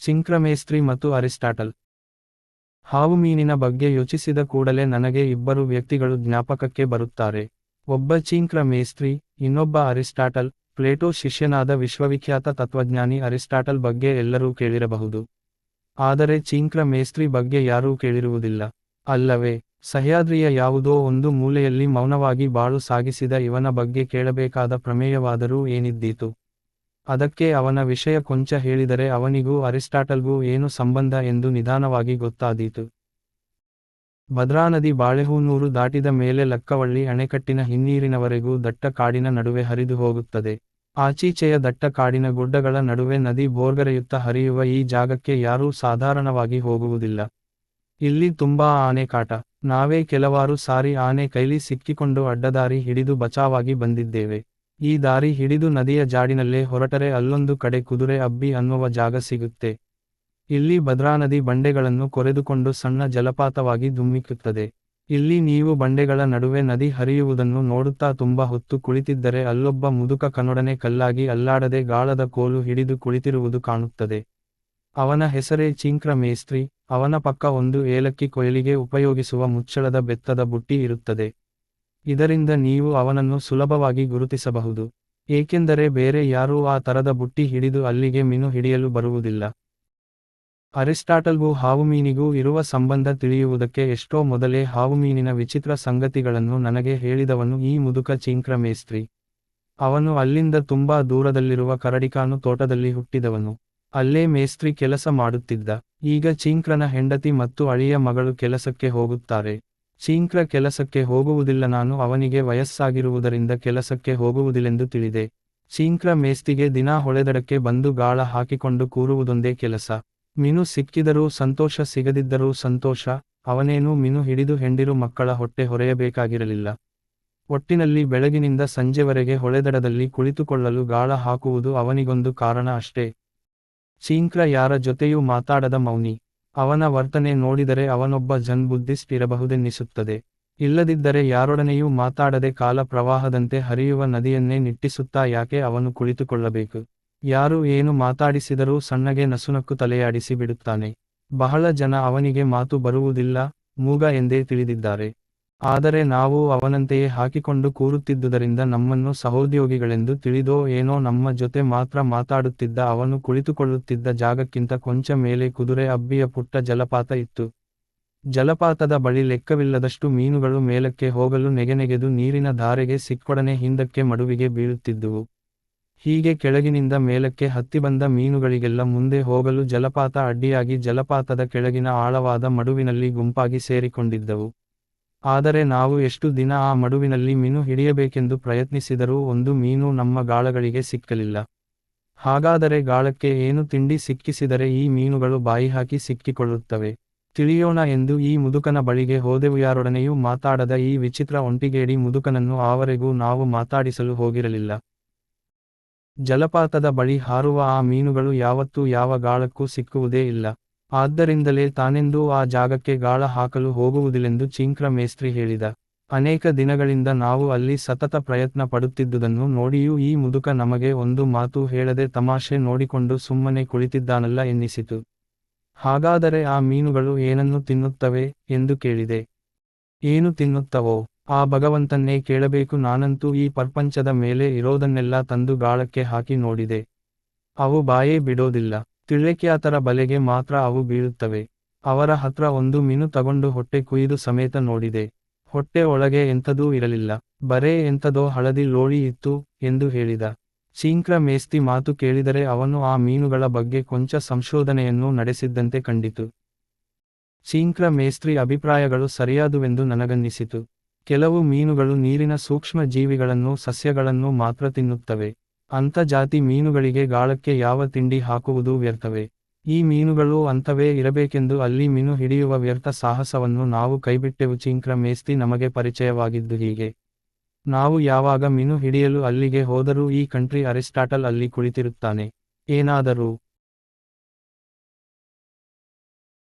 ಚಿಂಕ್ರಮೇಸ್ತ್ರಿ ಮತ್ತು ಅರಿಸ್ಟಾಟಲ್. ಹಾವು ಮೀನಿನ ಬಗ್ಗೆ ಯೋಚಿಸಿದ ಕೂಡಲೇ ನನಗೆ ಇಬ್ಬರು ವ್ಯಕ್ತಿಗಳು ಜ್ಞಾಪಕಕ್ಕೆ ಬರುತ್ತಾರೆ. ಒಬ್ಬ ಚೀಂಕ್ರ ಮೇಸ್ತ್ರಿ ಇನ್ನೊಬ್ಬ ಅರಿಸ್ಟಾಟಲ್, ಪ್ಲೇಟೋ ಶಿಷ್ಯನಾದ ವಿಶ್ವವಿಖ್ಯಾತ ತತ್ವಜ್ಞಾನಿ ಅರಿಸ್ಟಾಟಲ್ ಬಗ್ಗೆ ಎಲ್ಲರೂ ಕೇಳಿರಬಹುದು. ಆದರೆ ಚೀಂಕ್ರ ಮೇಸ್ತ್ರಿ ಬಗ್ಗೆ ಯಾರೂ ಕೇಳಿರುವುದಿಲ್ಲ. ಅಲ್ಲವೇ, ಸಹ್ಯಾದ್ರಿಯ ಯಾವುದೋ ಒಂದು ಮೂಲೆಯಲ್ಲಿ ಮೌನವಾಗಿ ಬಾಳು ಸಾಗಿಸಿದ ಇವನ ಬಗ್ಗೆ ಕೇಳಬೇಕಾದ ಪ್ರಮೇಯವಾದರೂ ಏನಿದ್ದೀತು? ಅದಕ್ಕೆ ಅವನ ವಿಷಯ ಕೊಂಚ ಹೇಳಿದರೆ ಅವನಿಗೂ ಅರಿಸ್ಟಾಟಲ್ಗೂ ಏನು ಸಂಬಂಧ ಎಂದು ನಿಧಾನವಾಗಿ ಗೊತ್ತಾದೀತು. ಭದ್ರಾನದಿ ಬಾಳೆಹೂನೂರು ದಾಟಿದ ಮೇಲೆ ಲಕ್ಕವಳ್ಳಿ ಅಣೆಕಟ್ಟಿನ ಹಿನ್ನೀರಿನವರೆಗೂ ದಟ್ಟ ಕಾಡಿನ ನಡುವೆ ಹರಿದು ಹೋಗುತ್ತದೆ. ಆಚೀಚೆಯ ದಟ್ಟ ಕಾಡಿನ ಗುಡ್ಡಗಳ ನಡುವೆ ನದಿ ಬೋರ್ಗರೆಯುತ್ತ ಹರಿಯುವ ಈ ಜಾಗಕ್ಕೆ ಯಾರೂ ಸಾಧಾರಣವಾಗಿ ಹೋಗುವುದಿಲ್ಲ. ಇಲ್ಲಿ ತುಂಬಾ ಆನೆ ಕಾಟ ನಾವೇ ಕೆಲವಾರು ಸಾರಿ ಆನೆ ಕೈಲಿ ಸಿಕ್ಕಿಕೊಂಡು ಅಡ್ಡದಾರಿ ಹಿಡಿದು ಬಚಾವಾಗಿ ಬಂದಿದ್ದೇವೆ. ಈ ದಾರಿ ಹಿಡಿದು ನದಿಯ ಜಾಡಿನಲ್ಲೇ ಹೊರಟರೆ ಅಲ್ಲೊಂದು ಕಡೆ ಕುದುರೆ ಅಬ್ಬಿ ಅನ್ನುವ ಜಾಗ ಸಿಗುತ್ತೆ. ಇಲ್ಲಿ ಭದ್ರಾನದಿ ಬಂಡೆಗಳನ್ನು ಕೊರೆದುಕೊಂಡು ಸಣ್ಣ ಜಲಪಾತವಾಗಿ ಧುಮ್ಮಿಕ್ಕುತ್ತದೆ ಇಲ್ಲಿ ನೀವು ಬಂಡೆಗಳ ನಡುವೆ ನದಿ ಹರಿಯುವುದನ್ನು ನೋಡುತ್ತಾ ತುಂಬ ಹೊತ್ತು ಕುಳಿತಿದ್ದರೆ ಅಲ್ಲೊಬ್ಬ ಮುದುಕ ಕನ್ನೊಡನೆ ಕಲ್ಲಾಗಿ ಅಲ್ಲಾಡದೆ ಗಾಳದ ಕೋಲು ಹಿಡಿದು ಕುಳಿತಿರುವುದು ಕಾಣುತ್ತದೆ. ಅವನ ಹೆಸರೇ ಚಿಂಕ್ರ ಮೇಸ್ತ್ರಿ, ಅವನ ಪಕ್ಕ ಒಂದು ಏಲಕ್ಕಿ ಕೊಯ್ಲಿಗೆ ಉಪಯೋಗಿಸುವ ಮುಚ್ಚಳದ ಬೆತ್ತದ ಬುಟ್ಟಿ ಇರುತ್ತದೆ. ಇದರಿಂದ ನೀವು ಅವನನ್ನು ಸುಲಭವಾಗಿ ಗುರುತಿಸಬಹುದು. ಏಕೆಂದರೆ ಬೇರೆ ಯಾರೂ ಆ ತರದ ಬುಟ್ಟಿ ಹಿಡಿದು ಅಲ್ಲಿಗೆ ಮೀನು ಹಿಡಿಯಲು ಬರುವುದಿಲ್ಲ. ಅರಿಸ್ಟಾಟಲ್ಗೂ ಹಾವುಮೀನಿಗೂ ಇರುವ ಸಂಬಂಧ ತಿಳಿಯುವುದಕ್ಕೆ ಎಷ್ಟೋ ಮೊದಲೇ ಹಾವುಮೀನಿನ ವಿಚಿತ್ರ ಸಂಗತಿಗಳನ್ನು ನನಗೆ ಹೇಳಿದವನು ಈ ಮುದುಕ ಚೀಂಕ್ರ ಮೇಸ್ತ್ರಿ ಅವನು ಅಲ್ಲಿಂದ ತುಂಬಾ ದೂರದಲ್ಲಿರುವ ಕರಡಿಕಾನು ತೋಟದಲ್ಲಿ ಹುಟ್ಟಿದವನು. ಅಲ್ಲೇ ಮೇಸ್ತ್ರಿ ಕೆಲಸ ಮಾಡುತ್ತಿದ್ದ. ಈಗ ಚೀಂಕ್ರನ ಹೆಂಡತಿ ಮತ್ತು ಅಳಿಯ ಮಗಳು ಕೆಲಸಕ್ಕೆ ಹೋಗುತ್ತಾರೆ. ಚೀಂಕ್ರ ಕೆಲಸಕ್ಕೆ ಹೋಗುವುದಿಲ್ಲ. ನಾನು ಅವನಿಗೆ ವಯಸ್ಸಾಗಿರುವುದರಿಂದ ಕೆಲಸಕ್ಕೆ ಹೋಗುವುದಿಲೆಂದು ತಿಳಿದೆ. ಚೀಂಕ್ರ ಮೇಸ್ತಿಗೆ ದಿನ ಹೊಳೆದಡಕ್ಕೆ ಬಂದು ಗಾಳ ಹಾಕಿಕೊಂಡು ಕೂರುವುದೊಂದೇ ಕೆಲಸ. ಮಿನು ಸಿಕ್ಕಿದರೂ ಸಂತೋಷ ಸಿಗದಿದ್ದರೂ ಸಂತೋಷ. ಅವನೇನೂ ಮಿನು ಹಿಡಿದು ಹೆಂಡಿರು ಮಕ್ಕಳ ಹೊಟ್ಟೆ ಹೊರೆಯಬೇಕಾಗಿರಲಿಲ್ಲ. ಒಟ್ಟಿನಲ್ಲಿ ಬೆಳಗಿನಿಂದ ಸಂಜೆವರೆಗೆ ಹೊಳೆದಡದಲ್ಲಿ ಕುಳಿತುಕೊಳ್ಳಲು ಗಾಳ ಹಾಕುವುದು ಅವನಿಗೊಂದು ಕಾರಣ ಅಷ್ಟೇ. ಚೀಂಕ್ರ ಯಾರ ಜೊತೆಯೂ ಮಾತಾಡದ ಮೌನಿ. ಅವನ ವರ್ತನೆ ನೋಡಿದರೆ ಅವನೊಬ್ಬ ಜನ್ ಬುದ್ಧಿಸ್ಟ್ ಇರಬಹುದೆನ್ನಿಸುತ್ತದೆ ಇಲ್ಲದಿದ್ದರೆ ಯಾರೊಡನೆಯೂ ಮಾತಾಡದೆ ಕಾಲ ಪ್ರವಾಹದಂತೆ ಹರಿಯುವ ನದಿಯನ್ನೇ ನಿಟ್ಟಿಸುತ್ತಾ ಯಾಕೆ ಅವನು ಕುಳಿತುಕೊಳ್ಳಬೇಕು? ಯಾರು ಏನು ಮಾತಾಡಿಸಿದರೂ ಸಣ್ಣಗೆ ನಸುನಕ್ಕು ತಲೆಯಾಡಿಸಿ ಬಿಡುತ್ತಾನೆ ಬಹಳ ಜನ ಅವನಿಗೆ ಮಾತು ಬರುವುದಿಲ್ಲ, ಮೂಗ ಎಂದೇ ತಿಳಿದಿದ್ದಾರೆ. ಆದರೆ ನಾವು ಅವನಂತೆಯೇ ಹಾಕಿಕೊಂಡು ಕೂರುತ್ತಿದ್ದುದರಿಂದ ನಮ್ಮನ್ನು ಸಹೋದ್ಯೋಗಿಗಳೆಂದು ತಿಳಿದೋ ಏನೋ ನಮ್ಮ ಜೊತೆ ಮಾತ್ರ ಮಾತಾಡುತ್ತಿದ್ದ ಅವನು ಕುಳಿತುಕೊಳ್ಳುತ್ತಿದ್ದ ಜಾಗಕ್ಕಿಂತ ಕೊಂಚ ಮೇಲೆ ಕುದುರೆ ಅಬ್ಬಿಯ ಪುಟ್ಟ ಜಲಪಾತ ಇತ್ತು. ಜಲಪಾತದ ಬಳಿ ಲೆಕ್ಕವಿಲ್ಲದಷ್ಟು ಮೀನುಗಳು ಮೇಲಕ್ಕೆ ಹೋಗಲು ನೆಗೆನೆಗೆದು ನೀರಿನ ಧಾರೆಗೆ ಸಿಕ್ಕೊಡನೆ ಹಿಂದಕ್ಕೆ ಮಡುವಿಗೆ ಬೀಳುತ್ತಿದ್ದುವು. ಹೀಗೆ ಕೆಳಗಿನಿಂದ ಮೇಲಕ್ಕೆ ಹತ್ತಿ ಬಂದ ಮೀನುಗಳಿಗೆಲ್ಲ ಮುಂದೆ ಹೋಗಲು ಜಲಪಾತ ಅಡ್ಡಿಯಾಗಿ ಜಲಪಾತದ ಕೆಳಗಿನ ಆಳವಾದ ಮಡುವಿನಲ್ಲಿ ಗುಂಪಾಗಿ ಸೇರಿಕೊಂಡಿದ್ದವು. ಆದರೆ ನಾವು ಎಷ್ಟು ದಿನ ಆ ಮಡುವಿನಲ್ಲಿ ಮೀನು ಹಿಡಿಯಬೇಕೆಂದು ಪ್ರಯತ್ನಿಸಿದರೂ ಒಂದು ಮೀನು ನಮ್ಮ ಗಾಳಗಳಿಗೆ ಸಿಕ್ಕಲಿಲ್ಲ. ಹಾಗಾದರೆ ಗಾಳಕ್ಕೆ ಏನು ತಿಂಡಿ ಸಿಕ್ಕಿಸಿದರೆ ಈ ಮೀನುಗಳು ಬಾಯಿ ಹಾಕಿ ಸಿಕ್ಕಿಕೊಳ್ಳುತ್ತವೆ. ತಿಳಿಯೋಣ ಎಂದು ಈ ಮುದುಕನ ಬಳಿಗೆ ಹೋದೆವು. ಯಾರೊಡನೆಯೂ ಮಾತಾಡದ ಈ ವಿಚಿತ್ರ ಒಂಟಿಗೇಡಿ ಮುದುಕನನ್ನು ಆವರೆಗೂ ನಾವು ಮಾತಾಡಿಸಲು ಹೋಗಿರಲಿಲ್ಲ. ಜಲಪಾತದ ಬಳಿ ಹಾರುವ ಆ ಮೀನುಗಳು ಯಾವತ್ತೂ ಯಾವ ಗಾಳಕ್ಕೂ ಸಿಕ್ಕುವುದೇ ಇಲ್ಲ. ಆದ್ದರಿಂದಲೇ ತಾನೆಂದೂ ಆ ಜಾಗಕ್ಕೆ ಗಾಳ ಹಾಕಲು ಹೋಗುವುದಿಲೆಂದು ಚಿಂಕ್ರ ಮೇಸ್ತ್ರಿ ಹೇಳಿದ. ಅನೇಕ ದಿನಗಳಿಂದ ನಾವು ಅಲ್ಲಿ ಸತತ ಪ್ರಯತ್ನ ಪಡುತ್ತಿದ್ದುದನ್ನು ನೋಡಿಯೂ ಈ ಮುದುಕ ನಮಗೆ ಒಂದು ಮಾತು ಹೇಳದೆ ತಮಾಷೆ ನೋಡಿಕೊಂಡು ಸುಮ್ಮನೆ ಕುಳಿತಿದ್ದಾನಲ್ಲ ಎನ್ನಿಸಿತು. ಹಾಗಾದರೆ ಆ ಮೀನುಗಳು ಏನನ್ನು ತಿನ್ನುತ್ತವೆ ಎಂದು ಕೇಳಿದೆ. ಏನು ತಿನ್ನುತ್ತವೋ? ಆ ಭಗವಂತನ್ನೇ ಕೇಳಬೇಕು ನಾನಂತೂ ಈ ಪ್ರಪಂಚದ ಮೇಲೆ ಇರೋದನ್ನೆಲ್ಲ ತಂದು ಗಾಳಕ್ಕೆ ಹಾಕಿ ನೋಡಿದೆ. ಅವು ಬಾಯೇ ಬಿಡೋದಿಲ್ಲ. ತಿಳ್ಳೆಕ್ಯಾತರ ಬಲೆಗೆ ಮಾತ್ರ ಅವು ಬೀಳುತ್ತವೆ. ಅವರ ಹತ್ರ ಒಂದು ಮೀನು ತಗೊಂಡು ಹೊಟ್ಟೆ ಕುಯ್ದು ಸಮೇತ ನೋಡಿದೆ. ಹೊಟ್ಟೆ ಒಳಗೆ ಎಂಥದೂ ಇರಲಿಲ್ಲ. ಬರೇ ಎಂಥದೋ ಹಳದಿ ಲೋಳಿ ಇತ್ತು ಎಂದು ಹೇಳಿದ. ಚೀಂಕ್ರ ಮೇಸ್ತಿ ಮಾತು ಕೇಳಿದರೆ ಅವನು ಆ ಮೀನುಗಳ ಬಗ್ಗೆ ಕೊಂಚ ಸಂಶೋಧನೆಯನ್ನು ನಡೆಸಿದ್ದಂತೆ ಕಂಡಿತು. ಚೀಂಕ್ರ ಮೇಸ್ತ್ರಿ ಅಭಿಪ್ರಾಯಗಳು ಸರಿಯಾದುವೆಂದು ನನಗನ್ನಿಸಿತು. ಕೆಲವು ಮೀನುಗಳು ನೀರಿನ ಸೂಕ್ಷ್ಮ ಜೀವಿಗಳನ್ನು ಸಸ್ಯಗಳನ್ನು ಮಾತ್ರ ತಿನ್ನುತ್ತವೆ. ಅಂಥ ಜಾತಿ ಮೀನುಗಳಿಗೆ ಗಾಳಕ್ಕೆ ಯಾವ ತಿಂಡಿ ಹಾಕುವುದು ವ್ಯರ್ಥವೇ? ಈ ಮೀನುಗಳು ಅಂತವೇ ಇರಬೇಕೆಂದು ಅಲ್ಲಿ ಮೀನು ಹಿಡಿಯುವ ವ್ಯರ್ಥ ಸಾಹಸವನ್ನು ನಾವು ಕೈಬಿಟ್ಟೆವು. ಚಿಂಕ್ರ ಮೇಸ್ತಿ ನಮಗೆ ಪರಿಚಯವಾಗಿದ್ದು ಹೀಗೆ. ನಾವು ಯಾವಾಗ ಮೀನು ಹಿಡಿಯಲು ಅಲ್ಲಿಗೆ ಹೋದರೂ ಈ ಕಂಟ್ರಿ ಅರಿಸ್ಟಾಟಲ್ ಅಲ್ಲಿ ಕುಳಿತಿರುತ್ತಾನೆ. ಏನಾದರೂ